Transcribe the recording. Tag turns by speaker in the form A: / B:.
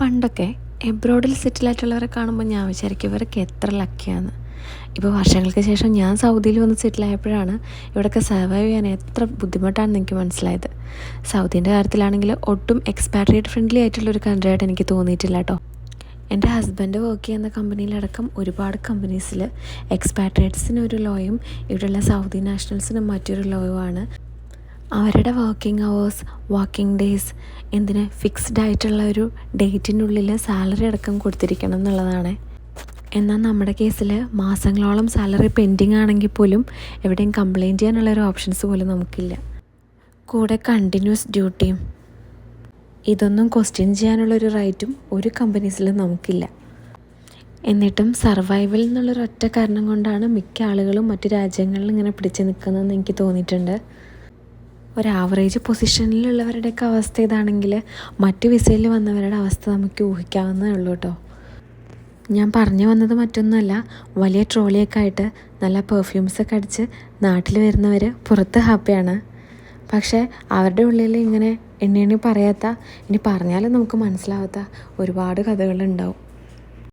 A: പണ്ടൊക്കെ എബ്രോഡിൽ സെറ്റിലായിട്ടുള്ളവരെ കാണുമ്പോൾ ഞാൻ വിചാരിക്കും ഇവരൊക്കെ എത്ര ലക്കിയാണ് ഇപ്പോൾ വർഷങ്ങൾക്ക് ശേഷം ഞാൻ സൗദിയിൽ വന്ന് സെറ്റിലായപ്പോഴാണ് ഇവിടെയൊക്കെ സർവൈവ് ചെയ്യാൻ എത്ര ബുദ്ധിമുട്ടാണെന്ന് എനിക്ക് മനസ്സിലായത്. സൗദീന്റെ കാര്യത്തിലാണെങ്കിൽ ഒട്ടും എക്സ്പാട്രിയേറ്റ് ഫ്രണ്ട്ലി ആയിട്ടുള്ളൊരു കൺട്രി ആയിട്ട് എനിക്ക് തോന്നിയിട്ടില്ല കേട്ടോ എന്റെ ഹസ്ബൻഡ് വർക്ക് ചെയ്യുന്ന കമ്പനിയിലടക്കം ഒരുപാട് കമ്പനീസിൽ എക്സ്പാട്രിയേറ്റ്സിന് ഒരു ലോയും ഇവിടെയുള്ള സൗദി നാഷണൽസിന് മറ്റൊരു ലോയുമാണ് അവരുടെ വർക്കിംഗ് അവേഴ്സ് വർക്കിംഗ് ഡേയ്സ് എന്തിന് ഫിക്സ്ഡ് ആയിട്ടുള്ള ഒരു ഡേറ്റിനുള്ളിൽ സാലറി അടക്കം കൊടുത്തിരിക്കണം എന്നുള്ളതാണ്. എന്നാൽ നമ്മുടെ കേസിൽ മാസങ്ങളോളം സാലറി പെൻഡിങ് ആണെങ്കിൽ പോലും എവിടെയും കംപ്ലയിന്റ് ചെയ്യാനുള്ള ഒരു ഓപ്ഷൻസ് പോലും നമുക്കില്ല. കൂടെ കണ്ടിന്യൂസ് ഡ്യൂട്ടിയും ഇതൊന്നും ക്വസ്റ്റ്യൻ ചെയ്യാനുള്ള ഒരു റൈറ്റും ഒരു കമ്പനീസിലും നമുക്കില്ല. എന്നിട്ടും സർവൈവൽ എന്നുള്ളൊരു ഒറ്റ കാരണം കൊണ്ടാണ് മിക്ക ആളുകളും മറ്റു രാജ്യങ്ങളിൽ ഇങ്ങനെ പിടിച്ചു നിൽക്കുന്നതെന്ന് എനിക്ക് തോന്നിയിട്ടുണ്ട്. ഒരു ആവറേജ് പൊസിഷനിലുള്ളവരുടെയൊക്കെ അവസ്ഥ ഇതാണെങ്കിൽ മറ്റ് വിസയിൽ വന്നവരുടെ അവസ്ഥ നമുക്ക് ഊഹിക്കാവുന്നതേ ഉള്ളൂ കേട്ടോ ഞാൻ പറഞ്ഞു വന്നത് മറ്റൊന്നുമല്ല. വലിയ ട്രോളിയൊക്കെ ആയിട്ട് നല്ല പെർഫ്യൂംസൊക്കെ അടിച്ച് നാട്ടിൽ വരുന്നവർ പുറത്ത് ഹാപ്പിയാണ് പക്ഷേ അവരുടെ ഉള്ളിൽ ഇങ്ങനെ എണ്ണി എണ്ണി പറയാത്ത ഇനി പറഞ്ഞാലും നമുക്ക് മനസ്സിലാവാത്ത ഒരുപാട് കഥകളുണ്ടാവും.